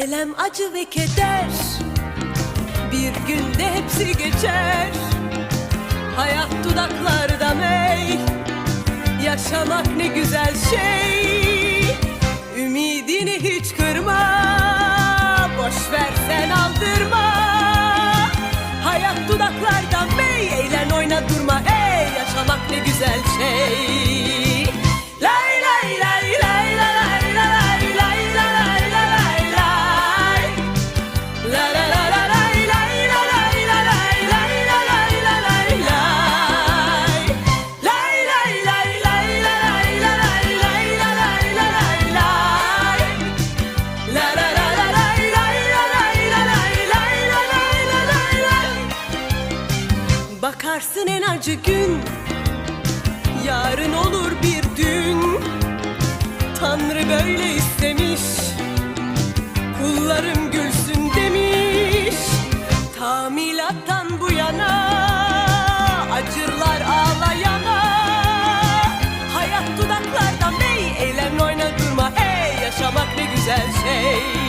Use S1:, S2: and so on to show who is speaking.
S1: Elem acı ve keder. Bir günde hepsi geçer. Hayat dudaklarda mey. Yaşamak ne güzel şey. Ümidini hiç kırma. Boş ver sen aldırma. Hayat dudaklarda mey. Eğlen oyna durma. Ey Yaşamak ne güzel şey Bakarsın en acı gün. Yarın olur bir gün. Tanrı böyle istemiş. Kullarım gülsün demiş. Tamilattan bu yana Acırlar ağlayana. Hayat dudaklardan bey Eğlen oyna durma hey Yaşamak ne güzel şey.